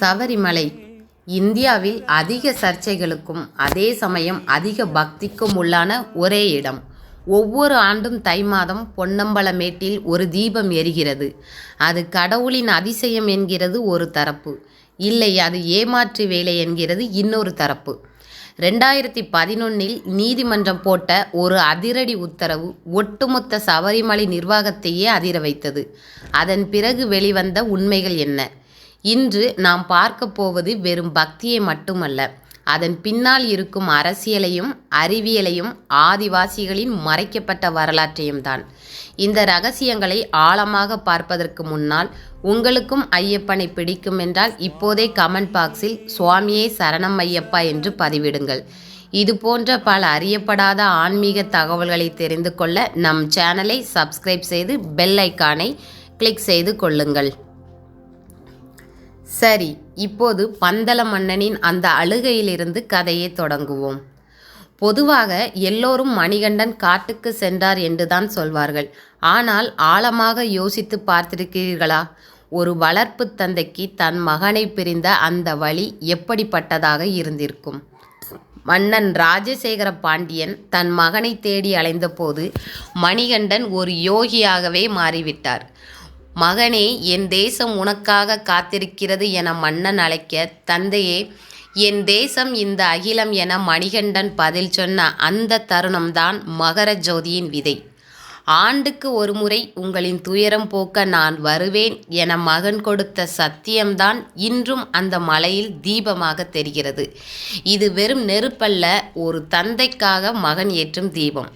சபரிமலை. இந்தியாவில் அதிக சர்ச்சைகளுக்கும் அதே சமயம் அதிக பக்திக்கும் உள்ளான ஒரே இடம். ஒவ்வொரு ஆண்டும் தை மாதம் பொன்னம்பலமேட்டில் ஒரு தீபம் எரிகிறது. அது கடவுளின் அதிசயம் என்கிறது ஒரு தரப்பு. இல்லை அது ஏமாற்று வேலை என்கிறது இன்னொரு தரப்பு. ரெண்டாயிரத்தி பதினொன்னில் நீதிமன்றம் போட்ட ஒரு அதிரடி உத்தரவு ஒட்டுமொத்த சபரிமலை நிர்வாகத்தையே அதிர வைத்தது. அதன் பிறகு வெளிவந்த உண்மைகள் என்ன? இன்று நாம் பார்க்க போவது வெறும் பக்தியை மட்டுமல்ல. அதன் பின்னால் இருக்கும் அரசியலையும் அறிவியலையும் ஆதிவாசிகளின் மறைக்கப்பட்ட வரலாற்றையும் தான் இந்த ரகசியங்களை ஆழமாக பார்ப்பதற்கு முன்னால் உங்களுக்கும் ஐயப்பனை பிடிக்கும் என்றால் இப்போதே கமெண்ட் பாக்ஸில் சுவாமியே சரணம் ஐயப்பா என்று பதிவிடுங்கள். இது போன்ற பல அறியப்படாத ஆன்மீக தகவல்களை தெரிந்து கொள்ள நம் சேனலை சப்ஸ்கிரைப் செய்து பெல் ஐக்கானை கிளிக் செய்து கொள்ளுங்கள். சரி இப்போது பந்தல மன்னனின் அந்த அழுகையிலிருந்து கதையை தொடங்குவோம். பொதுவாக எல்லோரும் மணிகண்டன் காட்டுக்கு சென்றார் என்றுதான் சொல்வார்கள். ஆனால் ஆழமாக யோசித்து பார்த்திருக்கிறீர்களா? ஒரு வளர்ப்பு தந்தைக்கு தன் மகனை பிரிந்த அந்த வழி எப்படிப்பட்டதாக இருந்திருக்கும்? மன்னன் ராஜசேகர பாண்டியன் தன் மகனை தேடி அலைந்தபோது மணிகண்டன் ஒரு யோகியாகவே மாறிவிட்டார். மகனே என் தேசம் உனக்காக காத்திருக்கிறது என மன்னன் அழைக்க தந்தையே என் தேசம் இந்த அகிலம் என மணிகண்டன் பதில் சொன்ன அந்த தருணம்தான் மகர ஜோதியின் விதை. ஆண்டுக்கு ஒரு முறை உங்களின் துயரம் போக்க நான் வருவேன் என மகன் கொடுத்த சத்தியம்தான் இன்றும் அந்த மலையில் தீபமாக தெரிகிறது. இது வெறும் நெருப்பல்ல ஒரு தந்தைக்காக மகன் ஏற்றும் தீபம்.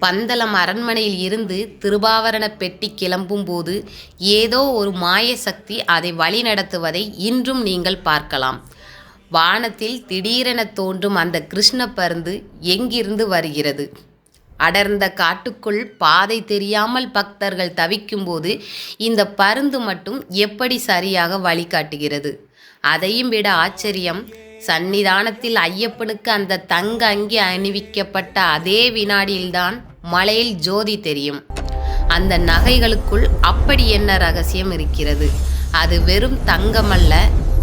பந்தளம் அரண்மனையில் இருந்து திருவாவரண பெட்டி கிளம்பும் போது ஏதோ ஒரு மாய சக்தி அதை வழிநடத்துவதை இன்றும் நீங்கள் பார்க்கலாம். வானத்தில் திடீரென தோன்றும் அந்த கிருஷ்ண பருந்து எங்கிருந்து வருகிறது? அடர்ந்த காட்டுக்குள் பாதை தெரியாமல் பக்தர்கள் தவிக்கும்போது இந்த பருந்து மட்டும் எப்படி சரியாக வழிகாட்டுகிறது அதையும் விட ஆச்சரியம் சன்னிதானத்தில் ஐயப்பனுக்கு அந்த தங்க அங்கி அணிவிக்கப்பட்ட அதே வினாடியில்தான் மலையில் ஜோதி தெரியும். அந்த நகைகளுக்குள் அப்படி என்ன ரகசியம் இருக்கிறது? அது வெறும் தங்கமல்ல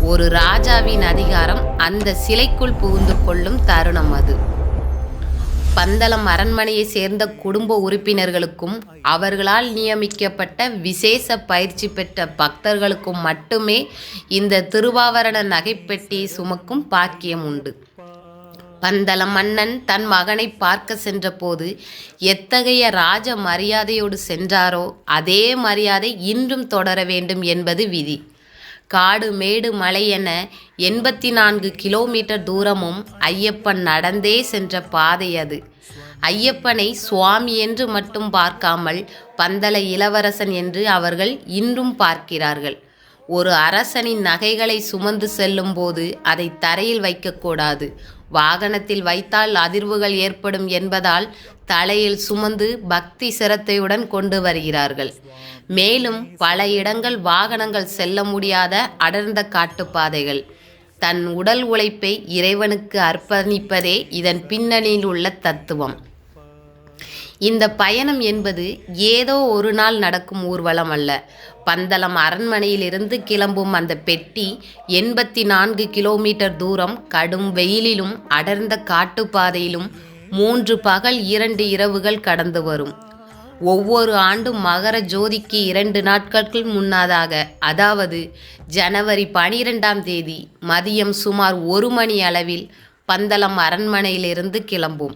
ஒரு ராஜாவின் அதிகாரம் அந்த சிலைக்குள் புகுந்து கொள்ளும் தருணம் அது. பந்தளம் அரண்மனையை சேர்ந்த குடும்ப உறுப்பினர்களுக்கும் அவர்களால் நியமிக்கப்பட்ட விசேஷ பயிற்சி பெற்ற பக்தர்களுக்கும் மட்டுமே இந்த திருவாவரண நகைப்பெட்டியை சுமக்கும் பாக்கியம் உண்டு. பந்தல மன்னன் தன் மகனை பார்க்க சென்றபோது எத்தகைய ராஜ மரியாதையோடு சென்றாரோ அதே மரியாதை இன்றும் தொடர வேண்டும் என்பது விதி. காடு மேடு மலை என எண்பத்தி நான்கு கிலோமீட்டர் தூரமும் ஐயப்பன் நடந்தே சென்ற பாதை அது. ஐயப்பனை சுவாமி என்று மட்டும் பார்க்காமல் பந்தல இளவரசன் என்று அவர்கள் இன்றும் பார்க்கிறார்கள். ஒரு அரசனின் நகைகளை சுமந்து செல்லும் போது அதை தரையில் வைக்கக்கூடாது. வாகனத்தில் வைத்தால் அதிர்வுகள் ஏற்படும் என்பதால் தலையில் சுமந்து பக்தி சிரத்தையுடன் கொண்டு வருகிறார்கள். மேலும் பல இடங்கள் வாகனங்கள் செல்ல முடியாத அடர்ந்த காட்டுப்பாதைகள். தன் உடல் உழைப்பை இறைவனுக்கு அர்ப்பணிப்பதே இதன் பின்னணியில் உள்ள தத்துவம். இந்த பயணம் என்பது ஏதோ ஒரு நாள் நடக்கும் ஊர்வலம் அல்ல. பந்தளம் அரண்மனையிலிருந்து கிளம்பும் அந்த பெட்டி எண்பத்தி நான்கு கிலோமீட்டர் தூரம் கடும் வெயிலிலும் அடர்ந்த காட்டுப்பாதையிலும் மூன்று பகல் இரண்டு இரவுகள் கடந்து வரும். ஒவ்வொரு ஆண்டும் மகர ஜோதிக்கு இரண்டு நாட்களுக்கு முன்னதாக அதாவது ஜனவரி பனிரெண்டாம் தேதி மதியம் சுமார் ஒரு மணி அளவில் பந்தளம் அரண்மனையிலிருந்து கிளம்பும்.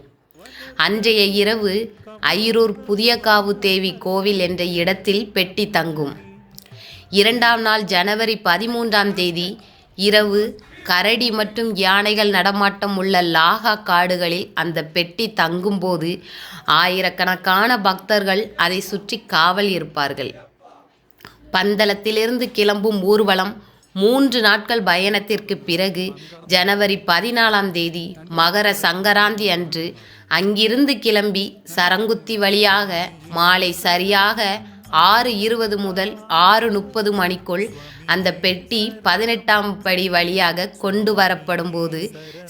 அன்றைய இரவு ஐரூர் புதியகாவு தேவி கோவில் என்ற இடத்தில் பெட்டி தங்கும். இரண்டாம் நாள் ஜனவரி பதிமூன்றாம் தேதி இரவு கரடி மற்றும் யானைகள் நடமாட்டம் உள்ள லாகா காடுகளில் அந்த பெட்டி தங்கும்போது ஆயிரக்கணக்கான பக்தர்கள் அதை சுற்றி காவல் இருப்பார்கள். பந்தளத்திலிருந்து கிளம்பும் ஊர்வலம் மூன்று நாட்கள் பயணத்திற்கு பிறகு ஜனவரி பதினாலாம் தேதி மகர சங்கராந்தி அன்று அங்கிருந்து கிளம்பி சரங்குத்தி வழியாக மாலை சரியாக ஆறு இருபது முதல் ஆறு முப்பது மணிக்குள் அந்த பெட்டி பதினெட்டாம் படி வழியாக கொண்டு வரப்படும் போது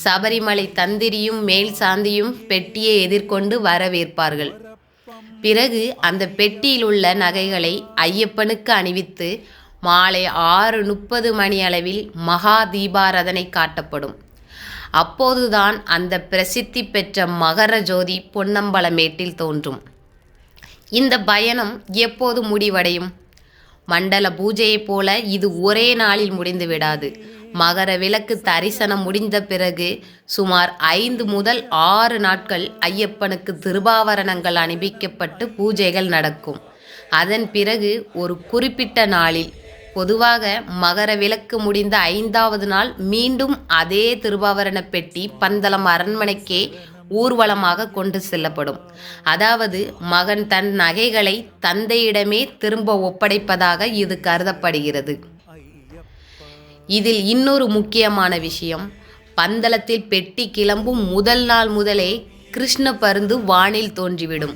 சபரிமலை தந்திரியும் மேல் சாந்தியும் பெட்டியை எதிர்கொண்டு வரவேற்பார்கள். பிறகு அந்த பெட்டியில் உள்ள நகைகளை ஐயப்பனுக்கு அணிவித்து மாலை ஆறு முப்பது மணி அளவில் மகா தீபாரதனை காட்டப்படும். அப்போதுதான் அந்த பிரசித்தி பெற்ற மகர ஜோதி பொன்னம்பலமேட்டில் தோன்றும். இந்த பயணம் எப்போது முடிவடையும்? மண்டல பூஜையைப் போல இது ஒரே நாளில் முடிந்து விடாது. மகர விளக்கு தரிசனம் முடிந்த பிறகு சுமார் ஐந்து முதல் ஆறு நாட்கள் ஐயப்பனுக்கு திருவாவரணங்கள் அணிவிக்கப்பட்டு பூஜைகள் நடக்கும். அதன் பிறகு ஒரு குறிப்பிட்ட நாளில் பொதுவாக மகர விளக்கு முடிந்த ஐந்தாவது நாள் மீண்டும் அதே திருவாவரண பெட்டி பந்தளம் அரண்மனைக்கே ஊர்வலமாக கொண்டு செல்லப்படும். அதாவது மகன் தன் நகைகளை தந்தையிடமே திரும்ப ஒப்படைப்பதாக இது கருதப்படுகிறது. இதில் இன்னொரு முக்கியமான விஷயம் பந்தளத்தில் பெட்டி கிளம்பும் முதல் நாள் முதலே கிருஷ்ண பருந்து வானில் தோன்றிவிடும்.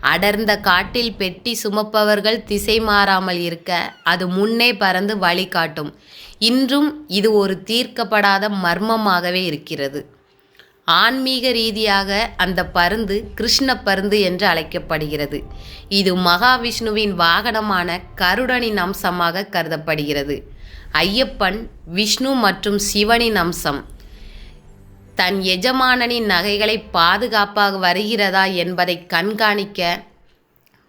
அடர்ந்த காட்டில் பெட்டி சுமப்பவர்கள் திசை மாறாமல் இருக்க அது முன்னே பறந்து வழிகாட்டும். இன்றும் இது ஒரு தீர்க்கப்படாத மர்மமாகவே இருக்கிறது. ஆன்மீக ரீதியாக அந்த பருந்து கிருஷ்ண பருந்து என்று அழைக்கப்படுகிறது. இது மகாவிஷ்ணுவின் வாகனமான கருடனின் அம்சமாக கருதப்படுகிறது. ஐயப்பன் விஷ்ணு மற்றும் சிவனின் அம்சம். தன் எஜமானனின் நகைகளை பாதுகாப்பாக வருகிறதா என்பதை கண்காணிக்க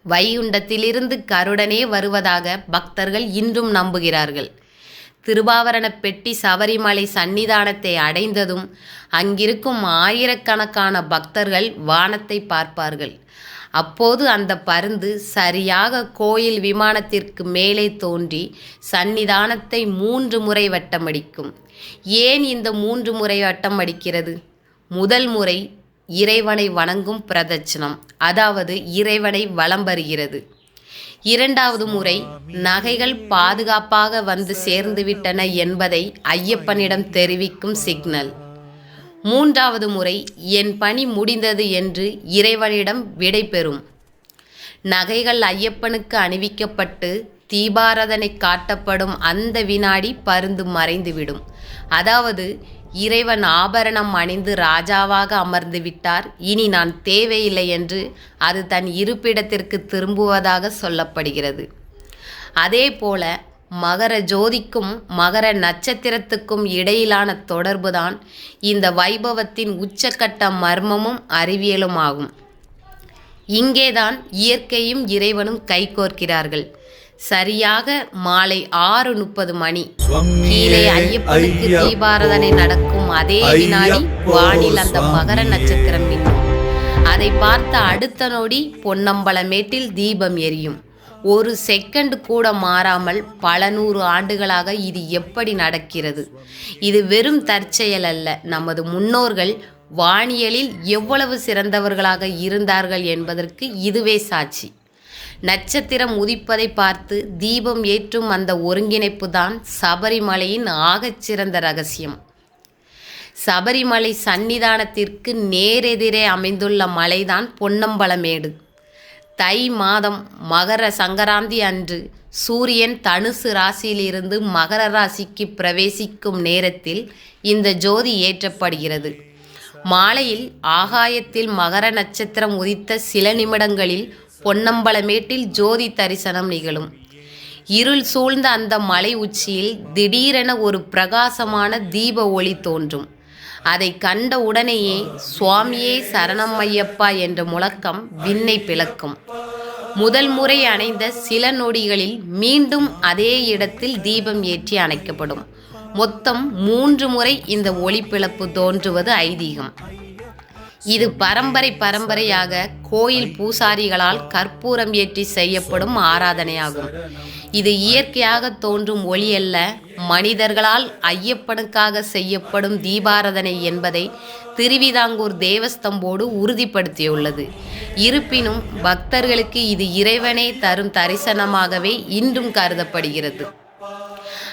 வைகுண்டத்திலிருந்து கருடனே வருவதாக பக்தர்கள் இன்றும் நம்புகிறார்கள். திருவாவரண பெட்டி சபரிமலை சன்னிதானத்தை அடைந்ததும் அங்கிருக்கும் ஆயிரக்கணக்கான பக்தர்கள் வானத்தை பார்ப்பார்கள். அப்போது அந்த பருந்து சரியாக கோயில் விமானத்திற்கு மேலே தோன்றி சன்னிதானத்தை மூன்று முறை வட்டமடிக்கும். ஏன் இந்த மூன்று முறை வட்டம் அடிக்கிறது முதல் முறை இறைவனை வணங்கும் பிரதட்சணம் அதாவது இறைவனை வலம் வருகிறது. இரண்டாவது முறை நகைகள் பாதுகாப்பாக வந்து சேர்ந்துவிட்டன என்பதை ஐயப்பனிடம் தெரிவிக்கும் சிக்னல். மூன்றாவது முறை என் பணி முடிந்தது என்று இறைவனிடம் விடை பெறும். நகைகள் ஐயப்பனுக்கு அணிவிக்கப்பட்டு தீபாரதனை காட்டப்படும் அந்த வினாடி பருந்து மறைந்துவிடும். அதாவது இறைவன் ஆபரணம் அணிந்து ராஜாவாக அமர்ந்து விட்டார். இனி நான் தேவையில்லை என்று அது தன் இருப்பிடத்திற்கு திரும்புவதாக சொல்லப்படுகிறது. அதே போல மகர ஜோதிக்கும் மகர நட்சத்திரத்துக்கும் இடையிலான தொடர்புதான் இந்த வைபவத்தின் உச்சக்கட்ட மர்மமும் அறிவியலும் ஆகும் இங்கேதான் இயற்கையும் இறைவனும் கைகோர்க்கிறார்கள். சரியாக மாலை ஆறு முப்பது மணி. கீழே ஐயப்பனுக்கு தீபாரதனை நடக்கும் அதே வினாடி வானில் அந்த மகர நட்சத்திரம் மின்னும் அதை பார்த்த அடுத்த நொடி பொன்னம்பலமேட்டில் தீபம் எரியும். ஒரு செகண்ட் கூட மாறாமல் பல நூறு ஆண்டுகளாக இது எப்படி நடக்கிறது? இது வெறும் தற்செயல் அல்ல. நமது முன்னோர்கள் வானியலில் எவ்வளவு சிறந்தவர்களாக இருந்தார்கள் என்பதற்கு இதுவே சாட்சி. நட்சத்திரம் உதிப்பதை பார்த்து தீபம் ஏற்றும் அந்த ஒருங்கிணைப்பு தான் சபரிமலையின் ஆகச்சிறந்த ரகசியம். சபரிமலை சன்னிதானத்திற்கு நேரெதிரே அமைந்துள்ள மலைதான் பொன்னம்பலமேடு. தை மாதம் மகர சங்கராந்தி அன்று சூரியன் தனுசு ராசியிலிருந்து மகர ராசிக்கு பிரவேசிக்கும் நேரத்தில் இந்த ஜோதி ஏற்றப்படுகிறது. மாலையில் ஆகாயத்தில் மகர நட்சத்திரம் உதித்த சில நிமிடங்களில் பொன்னம்பலமேட்டில் ஜோதி தரிசனம் நிகழும். இருள் சூழ்ந்த அந்த மலை உச்சியில் திடீரென ஒரு பிரகாசமான தீப ஒளி தோன்றும். அதை கண்ட உடனேயே சுவாமியே சரணம்மையப்பா என்ற முழக்கம் விண்ணை பிளக்கும். முதல் முறை அணைந்த சில நொடிகளில் மீண்டும் அதே இடத்தில் தீபம் ஏற்றி அணைக்கப்படும். மொத்தம் மூன்று முறை இந்த ஒளிப்பிழப்பு தோன்றுவது ஐதீகம். இது பரம்பரை பரம்பரையாக கோயில் பூசாரிகளால் கற்பூரம் ஏற்றி செய்யப்படும் ஆராதனையாகும். இது இயற்கையாக தோன்றும் ஒளி அல்ல மனிதர்களால் ஐயப்பனுக்காக செய்யப்படும் தீபாராதனை என்பதை திருவிதாங்கூர் தேவஸ்தம்போடு உறுதிப்படுத்தியுள்ளது. இருப்பினும் பக்தர்களுக்கு இது இறைவனே தரும் தரிசனமாகவே இன்றும் கருதப்படுகிறது.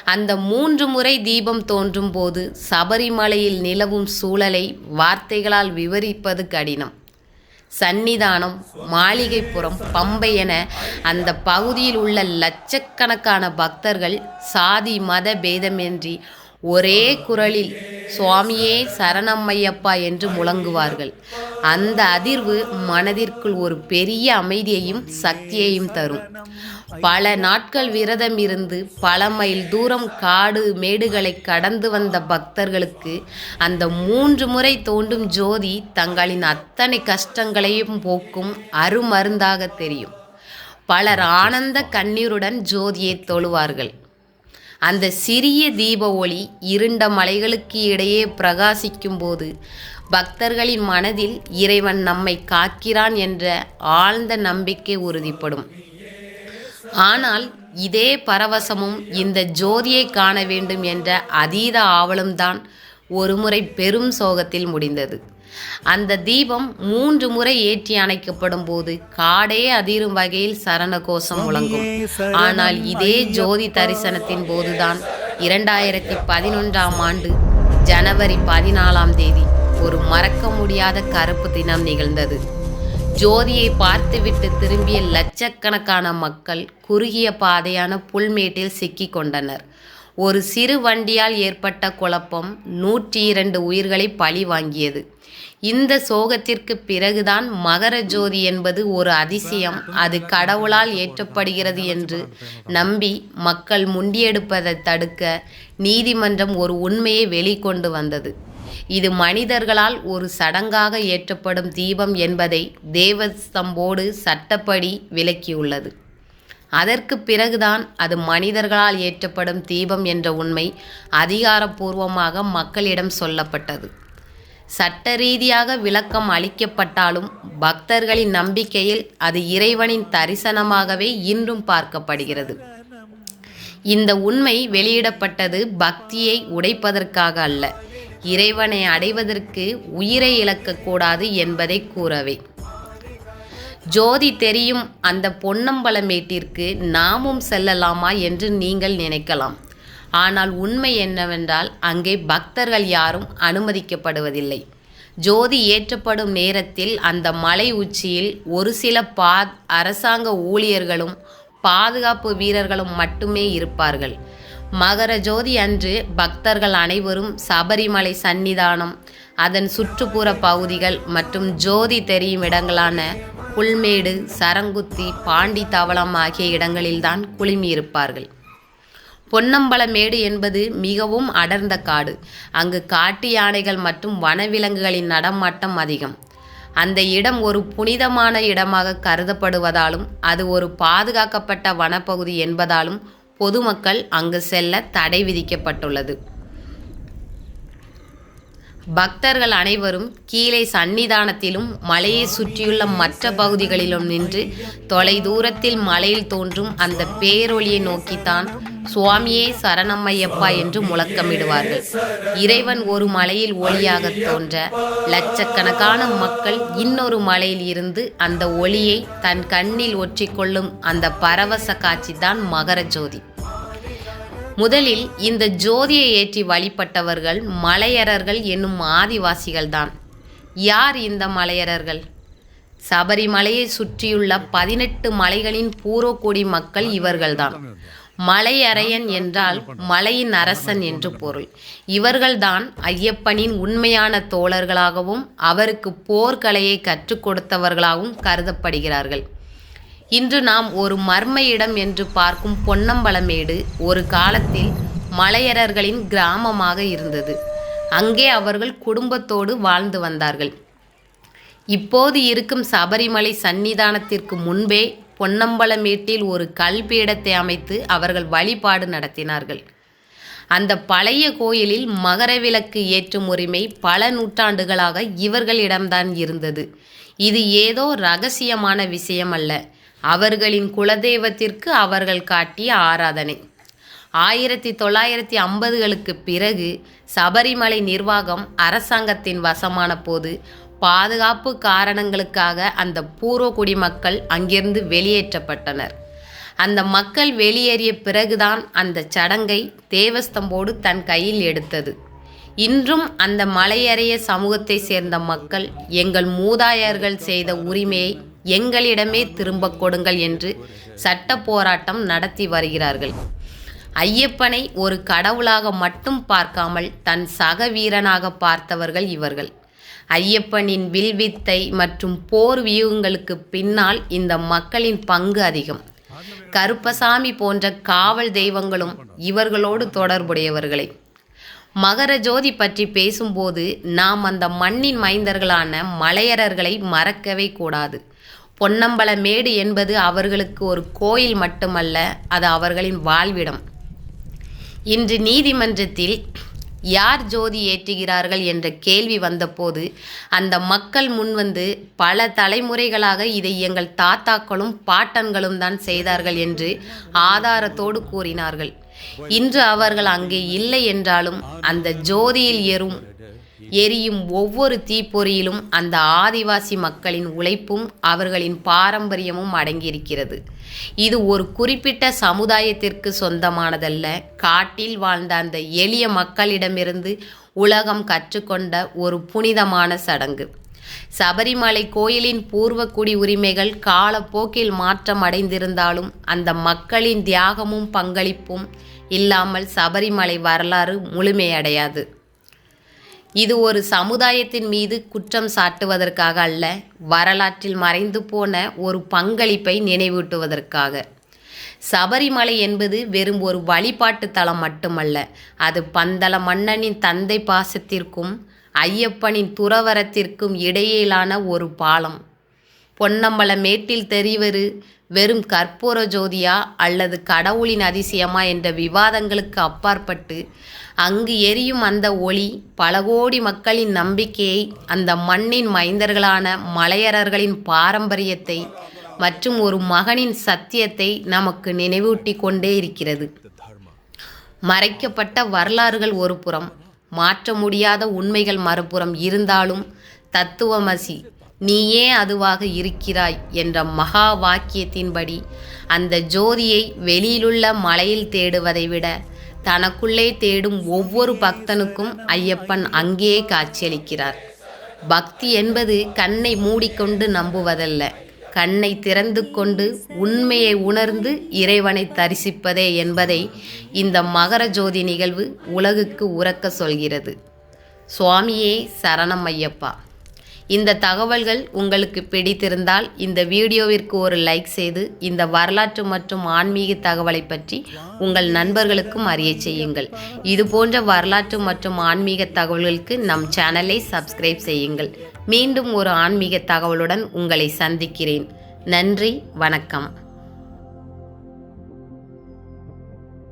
அந்த மூன்று முறை தீபம் தோன்றும் போது சபரிமலையில் நிலவும் சூழலை வார்த்தைகளால் விவரிப்பது கடினம். சந்நிதானம் மாளிகைப்புறம் பம்பை என அந்த பகுதியில் உள்ள லட்சக்கணக்கான பக்தர்கள் சாதி மத பேதமின்றி ஒரே குரலில் சுவாமியே சரணம்மையப்பா என்று முழங்குவார்கள். அந்த அதிர்வு மனதிற்குள் ஒரு பெரிய அமைதியையும் சக்தியையும் தரும். பல நாட்கள் விரதம் இருந்து பல மைல் தூரம் காடு மேடுகளை கடந்து வந்த பக்தர்களுக்கு அந்த மூன்று முறை தோண்டும் ஜோதி தங்களின் அத்தனை கஷ்டங்களையும் போக்கும் அருமருந்தாக தெரியும். பலர் ஆனந்த கண்ணீருடன் ஜோதியை தொழுவார்கள். அந்த சிறிய தீப ஒளி இருண்ட மலைகளுக்கு இடையே பிரகாசிக்கும் போது பக்தர்களின் மனதில் இறைவன் நம்மை காக்கிறான் என்ற ஆழ்ந்த நம்பிக்கை உறுதிப்படும். ஆனால் இதே பரவசமும் இந்த ஜோதியை காண வேண்டும் என்ற அதீத ஆவலும் தான் ஒருமுறை பெரும் சோகத்தில் முடிந்தது. அந்த தீபம் மூன்று முறை ஏற்றி அணைக்கப்படும் போது காடே அதிரும் வகையில் சரண கோஷம் முழங்கும். ஆனால் இதே ஜோதி தரிசனத்தின் போதுதான் இரண்டாயிரத்தி பதினொன்றாம் ஆண்டு ஜனவரி பதினாலாம் தேதி ஒரு மறக்க முடியாத கருப்பு தினம் நிகழ்ந்தது. ஜோதியை பார்த்துவிட்டு திரும்பிய லட்சக்கணக்கான மக்கள் குறுகிய பாதையான புல்மேட்டில் சிக்கிக் கொண்டனர். ஒரு சிறு வண்டியால் ஏற்பட்ட குழப்பம் நூற்றி இரண்டு உயிர்களை பழி வாங்கியது. இந்த சோகத்திற்கு பிறகுதான் மகர ஜோதி என்பது ஒரு அதிசயம். அது கடவுளால் ஏற்றப்படுகிறது என்று நம்பி மக்கள் முண்டியெடுப்பதை தடுக்க நீதிமன்றம் ஒரு உண்மையை வெளிக்கொண்டு வந்தது. இது மனிதர்களால் ஒரு சடங்காக ஏற்றப்படும் தீபம் என்பதை தேவஸ்தம்போடு சட்டப்படி விலக்கியுள்ளது அதற்கு பிறகுதான் அது மனிதர்களால் ஏற்றப்படும் தீபம் என்ற உண்மை அதிகாரப்பூர்வமாக மக்களிடம் சொல்லப்பட்டது. சட்ட ரீதியாக விளக்கம் அளிக்கப்பட்டாலும் பக்தர்களின் நம்பிக்கையில் அது இறைவனின் தரிசனமாகவே இன்றும் பார்க்கப்படுகிறது. இந்த உண்மை வெளியிடப்பட்டது பக்தியை உடைப்பதற்காக அல்ல இறைவனை அடைவதற்கு உயிரை இழக்கக்கூடாது என்பதை கூறவே. ஜோதி தெரியும் அந்த பொன்னம்பலமேட்டிற்கு நாமும் செல்லலாமா என்று நீங்கள் நினைக்கலாம். ஆனால் உண்மை என்னவென்றால் அங்கே பக்தர்கள் யாரும் அனுமதிக்கப்படுவதில்லை. ஜோதி ஏற்றப்படும் நேரத்தில் அந்த மலை உச்சியில் ஒரு சில பா அரசாங்க ஊழியர்களும் பாதுகாப்பு வீரர்களும் மட்டுமே இருப்பார்கள். மகர ஜோதி அன்று பக்தர்கள் அனைவரும் சபரிமலை சன்னிதானம் அதன் சுற்றுப்புற பகுதிகள் மற்றும் ஜோதி தெரியும் இடங்களான புல்மேடு சரங்குத்தி பாண்டி தவளம் ஆகிய இடங்களில்தான் குழுமியிருப்பார்கள். பொன்னம்பலமேடு என்பது மிகவும் அடர்ந்த காடு. அங்கு காட்டு யானைகள் மற்றும் வனவிலங்குகளின் நடமாட்டம் அதிகம். அந்த இடம் ஒரு புனிதமான இடமாக கருதப்படுவதாலும் அது ஒரு பாதுகாக்கப்பட்ட வனப்பகுதி என்பதாலும் பொதுமக்கள் அங்கு செல்ல தடை விதிக்கப்பட்டுள்ளது. பக்தர்கள் அனைவரும் கீழே சன்னிதானத்திலும் மலையை சுற்றியுள்ள மற்ற பகுதிகளிலும் நின்று தொலை தூரத்தில் மலையில் தோன்றும் அந்த பேரொளியை நோக்கித்தான் சுவாமியே சரணம்மையப்பா என்று முழக்கமிடுவார்கள். இறைவன் ஒரு மலையில் ஒளியாக தோன்ற லட்சக்கணக்கான மக்கள் இன்னொரு மலையில் இருந்து அந்த ஒளியை தன் கண்ணில் ஒற்றிக்கொள்ளும் அந்த பரவச காட்சி தான் மகர ஜோதி. முதலில் இந்த ஜோதியை ஏற்றி வழிபட்டவர்கள் மலையரர்கள் என்னும் ஆதிவாசிகள்தான். யார் இந்த மலையரர்கள்? சபரிமலையை சுற்றியுள்ள பதினெட்டு மலைகளின் பூர்வக்குடி மக்கள் இவர்கள்தான். மலையரையன் என்றால் மலையின் அரசன் என்று பொருள். இவர்கள்தான் ஐயப்பனின் உண்மையான தோழர்களாகவும் அவருக்கு போர்க்கலையை கற்றுக் கொடுத்தவர்களாகவும் கருதப்படுகிறார்கள். இன்று நாம் ஒரு மர்ம இடம் என்று பார்க்கும் பொன்னம்பலமேடு ஒரு காலத்தில் மலையரர்களின் கிராமமாக இருந்தது. அங்கே அவர்கள் குடும்பத்தோடு வாழ்ந்து வந்தார்கள். இப்போது இருக்கும் சபரிமலை சன்னிதானத்திற்கு முன்பே பொன்னம்பலமேட்டில் ஒரு கல்பீடத்தை அமைத்து அவர்கள் வழிபாடு நடத்தினார்கள். அந்த பழைய கோயிலில் மகர விளக்கு ஏற்றும் உரிமை பல நூற்றாண்டுகளாக இவர்களிடம்தான் இருந்தது. இது ஏதோ ரகசியமான விஷயம் அல்ல அவர்களின் குலதெய்வத்திற்கு அவர்கள் காட்டிய ஆராதனை. ஆயிரத்தி தொள்ளாயிரத்தி ஐம்பதுகளுக்கு பிறகு சபரிமலை நிர்வாகம் அரசாங்கத்தின் வசமான போது பாதுகாப்பு காரணங்களுக்காக அந்த பூர்வ குடிமக்கள் அங்கிருந்து வெளியேற்றப்பட்டனர். அந்த மக்கள் வெளியேறிய பிறகுதான் அந்த சடங்கை தேவஸ்தம்போடு தன் கையில் எடுத்தது. இன்றும் அந்த மலையறைய சமூகத்தை சேர்ந்த மக்கள் எங்கள் மூதாயர்கள் செய்த உரிமையை எங்களிடமே திரும்ப கொடுங்கள் என்று சட்ட போராட்டம் நடத்தி வருகிறார்கள். ஐயப்பனை ஒரு கடவுளாக மட்டும் பார்க்காமல் தன் சக வீரனாக பார்த்தவர்கள் இவர்கள். ஐயப்பனின் வில்வித்தை மற்றும் போர் வியூகங்களுக்கு பின்னால் இந்த மக்களின் பங்கு அதிகம். கருப்பசாமி போன்ற காவல் தெய்வங்களும் இவர்களோடு தொடர்புடையவர்களே. மகர ஜோதி பற்றி பேசும்போது நாம் அந்த மண்ணின் மைந்தர்களான மலையரர்களை மறக்கவே கூடாது. பொன்னம்பலமேடு என்பது அவர்களுக்கு ஒரு கோயில் மட்டுமல்ல அது அவர்களின் வாழ்விடம். இன்று நீதிமன்றத்தில் யார் ஜோதி ஏற்றுகிறார்கள் என்ற கேள்வி வந்தபோது அந்த மக்கள் முன்வந்து பல தலைமுறைகளாக இதை எங்கள் தாத்தாக்களும் பாட்டன்களும் தான் செய்தார்கள் என்று ஆதாரத்தோடு கூறினார்கள். இன்று அவர்கள் அங்கே இல்லை என்றாலும் அந்த ஜோதியில் ஏறும் எரியும் ஒவ்வொரு தீப்பொறியிலும் அந்த ஆதிவாசி மக்களின் உழைப்பும் அவர்களின் பாரம்பரியமும் அடங்கியிருக்கிறது. இது ஒரு குறிப்பிட்ட சமுதாயத்திற்கு சொந்தமானதல்ல. காட்டில் வாழ்ந்த அந்த எளிய மக்களிடமிருந்து உலகம் கற்றுக்கொண்ட ஒரு புனிதமான சடங்கு. சபரிமலை கோயிலின் பூர்வக்குடி உரிமைகள் காலப்போக்கில் மாற்றம் அடைந்திருந்தாலும் அந்த மக்களின் தியாகமும் பங்களிப்பும் இல்லாமல் சபரிமலை வரலாறு முழுமையடையாது. இது ஒரு சமுதாயத்தின் மீது குற்றம் சாட்டுவதற்காக அல்ல வரலாற்றில் மறைந்து போன ஒரு பங்களிப்பை நினைவூட்டுவதற்காக. சபரிமலை என்பது வெறும் ஒரு வழிபாட்டு தலம் மட்டுமல்ல அது பந்தள மன்னனின் தந்தை பாசத்திற்கும் ஐயப்பனின் துறவரத்திற்கும் இடையிலான ஒரு பாலம். பொன்னம்பல மேட்டில் தெரிவது வெறும் கற்பூர ஜோதியா அல்லது கடவுளின் அதிசயமா என்ற விவாதங்களுக்கு அப்பாற்பட்டு அங்கு எரியும் அந்த ஒளி பல கோடி மக்களின் நம்பிக்கையை அந்த மண்ணின் மைந்தர்களான மலையரர்களின் பாரம்பரியத்தை மற்றும் ஒரு மகனின் சத்தியத்தை நமக்கு நினைவூட்டி கொண்டே இருக்கிறது. மறைக்கப்பட்ட வரலாறுகள் ஒரு புறம் மாற்ற முடியாத உண்மைகள் மறுபுறம் இருந்தாலும் தத்துவமசி நீயே அதுவாக இருக்கிறாய் என்ற மகா வாக்கியத்தின்படி அந்த ஜோதியை வெளியிலுள்ள மலையில் தேடுவதை விட தனக்குள்ளே தேடும் ஒவ்வொரு பக்தனுக்கும் ஐயப்பன் அங்கேயே காட்சியளிக்கிறார். பக்தி என்பது கண்ணை மூடிக்கொண்டு நம்புவதல்ல. கண்ணை திறந்து கொண்டு உண்மையை உணர்ந்து இறைவனை தரிசிப்பதே என்பதை இந்த மகர ஜோதி நிகழ்வு உலகுக்கு உறக்க சொல்கிறது. சுவாமியே சரணம் ஐயப்பா. இந்த தகவல்கள் உங்களுக்கு பிடித்திருந்தால் இந்த வீடியோவிற்கு ஒரு லைக் செய்து இந்த வரலாற்று மற்றும் ஆன்மீக தகவலை பற்றி உங்கள் நண்பர்களுக்கும் அறிய செய்யுங்கள். இது போன்ற வரலாற்று மற்றும் ஆன்மீக தகவல்களுக்கு நம் சேனலை சப்ஸ்கிரைப் செய்யுங்கள். மீண்டும் ஒரு ஆன்மீக தகவலுடன் உங்களை சந்திக்கிறேன். நன்றி வணக்கம்.